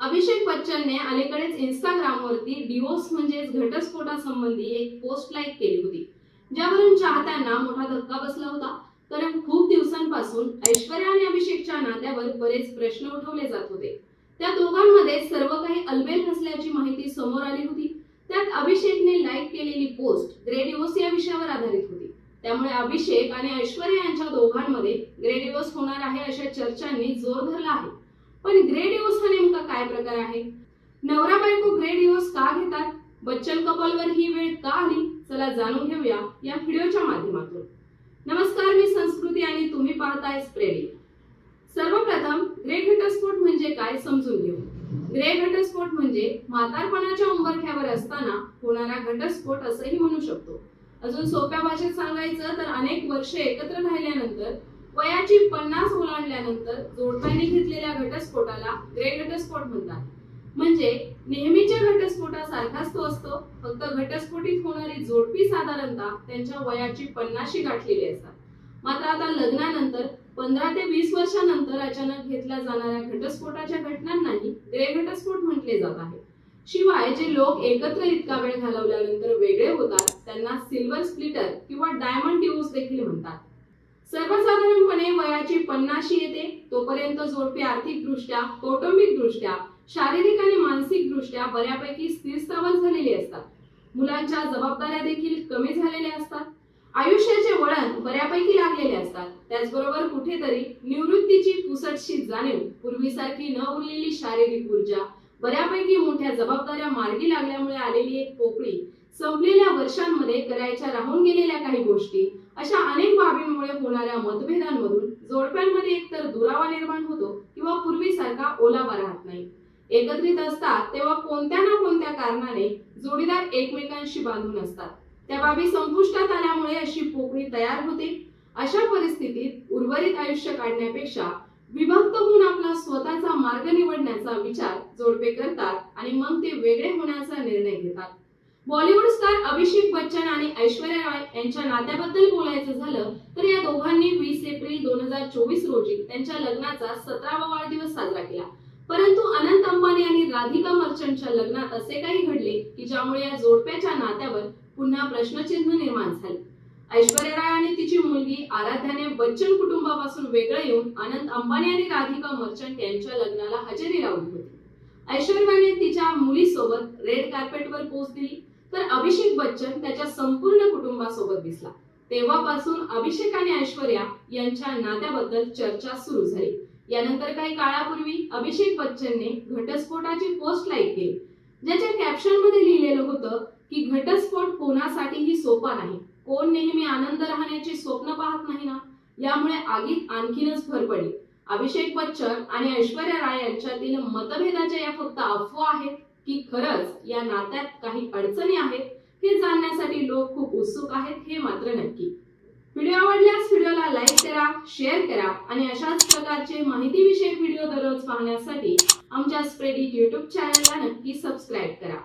अभिषेक बच्चनने अलीकडेच इंस्टाग्रामवरती डिवोर्स म्हणजेच घटस्फोटासंबंधी एक पोस्ट लाईक केली होती. ज्यावरून चाहत्यांना मोठा धक्का बसला होता. कारण खूप दिवसांपासून ऐश्वर्या आणि अभिषेकच्या नात्यावर बरेच प्रश्न उठवले जात होते. त्या दोघांमध्ये सर्व काही अलबेल नसल्याची माहिती समोर आली होती. त्यात अभिषेकने लाईक केलेली पोस्ट ग्रे डिवोर्स या विषयावर आधारित होती. त्यामुळे अभिषेक आणि ऐश्वर्या यांच्या दोघांमध्ये ग्रे डिवोर्स होणार आहे अशा चर्चांनी जोर धरला आहे. पण ग्रे डिवोर्स हा नेमका काय प्रकार आहे? नवरा बायको ग्रे डिवोर्स का घेतात? बच्चन कपलवर ही वेळ का आली? चला जाणून घेऊया या व्हिडिओच्या माध्यमातून. नमस्कार मी संस्कृती आणि तुम्ही पाहताय स्प्रेडिंग. सर्वप्रथम ग्रे घटस्फोट म्हणजे काय समजून घेऊ. ग्रे घटस्फोट म्हणजे म्हातारपणाच्या उंबरख्यावर असताना होणारा घटस्फोट असंही म्हणू शकतो. अजून सोप्या भाषेत सांगायचं तर अनेक वर्ष एकत्र राहिल्यानंतर वयाची पन्नास ओलांडल्यानंतर जोडप्याने घेतलेल्या घटस्फोटाला ग्रे घटस्फोट म्हणतात. म्हणजे नेहमीच्या घटस्फोटासारखाच तो असतो फक्त घटस्फोटित होणारी जोडपी साधारणतः त्यांच्या वयाची पन्नाशी गाठलेली असतात. मात्र आता लग्नानंतर पंधरा ते वीस वर्षानंतर अचानक घेतल्या जाणाऱ्या घटस्फोटाच्या घटनांनाही ग्रे घटस्फोट म्हटले जात आहे. शिवाय जे लोक एकत्र इतका वेळ घालवल्यानंतर वेगळे होतात त्यांना सिल्वर स्प्लिटर किंवा डायमंड डिवोर्स देखील म्हणतात. सर्वसाधारणपणे वयाची पन्नाशी येते तोपर्यंत जोडपे आर्थिकदृष्ट्या कौटुंबिकदृष्ट्या शारीरिक आणि मानसिक दृष्ट्या बऱ्यापैकी स्थिरस्थावर झालेली असतात. मुलांच्या जबाबदाऱ्या देखील कमी झालेल्या असतात. आयुष्याचे वळण बऱ्यापैकी लागलेले असतात. त्याचबरोबर कुठेतरी निवृत्तीची पुसटशी जाणीव पूर्वीसारखी न उरलेली शारीरिक ऊर्जा बऱ्यापैकी मोठ्या जबाबदाऱ्या मार्गी लागल्यामुळे आलेली एक पोकळी संपलेल्या वर्षांमध्ये करायच्या राहून गेलेल्या काही गोष्टी अशा अनेक होणाऱ्या मतभेदांमधून जोडप्यांमध्ये एकतर दुरावा निर्माण होतो किंवा पूर्वीसारखा ओलावा राहत नाही. एकत्रित असतात तेव्हा कोणत्या ना कोणत्या कारणाने जोडीदार एकमेकांशी बांधून असतात. त्या बाबी संपुष्टात आल्यामुळे अशी पोकळी तयार होते. अशा परिस्थितीत उर्वरित आयुष्य काढण्यापेक्षा विभक्त होऊन आपला स्वतःचा मार्ग निवडण्याचा विचार जोडपे करतात आणि मग ते वेगळे होण्याचा निर्णय घेतात. बॉलिवूड स्टार अभिषेक बच्चन आणि ऐश्वर्या यांच्या नात्याबद्दल बोलायचं झालं तर या दोघांनी वीस एप्रिल दोन हजार चोवीस रोजी त्यांच्या लग्नाचा सतरावा वाढदिवस साजरा केला. परंतु अनंत अंबानी आणि राधिका मर्चंटच्या लग्नात असे काही घडले की ज्यामुळे या जोडप्याच्या नात्यावर पुन्हा प्रश्नचिन्ह निर्माण झाले. ऐश्वर्या राय आणि तिची मुलगी आराध्याने बच्चन कुटुंबापासून वेगळं येऊन अनंत अंबानी आणि राधिका मर्चंट यांच्या लग्नाला हजेरी लावली होती. ऐश्वर्याने तिच्या मुलीसोबत रेड कार्पेटवर पोच दिली तर अभिषेक बच्चन त्याच्या संपूर्ण कुटुंबासोबत दिसला. तेव्हापासून अभिषेक आणि ऐश्वर्या यांच्या नात्याबद्दल चर्चा सुरू झाली. यानंतर काही काळापूर्वी अभिषेक बच्चनने घटस्फोटाची पोस्ट लाईक केली. ज्याच्या कॅप्शनमध्ये लिहिलेलं होतं की घटस्फोट कोणासाठीही सोपा नाही. कोण नेहमी आनंद राहण्याची स्वप्न पाहत नाही ना? यामुळे आगीत आणखीनच भर पडली. अभिषेक बच्चन आणि ऐश्वर्या राय यांच्यातील मतभेदाच्या या फक्त अफवा आहेत. की खरंच या नात्यात काही अडचणी आहेत हे जाणण्यासाठी लोक खूप उत्सुक आहेत हे मात्र नक्की. व्हिडिओ आवडल्यास व्हिडिओला लाईक करा शेअर करा आणि अशाच प्रकारचे माहितीविषयक व्हिडिओ दररोज पाहण्यासाठी आमच्या स्प्रेडिट युट्यूब चॅनलला नक्की सबस्क्राईब करा.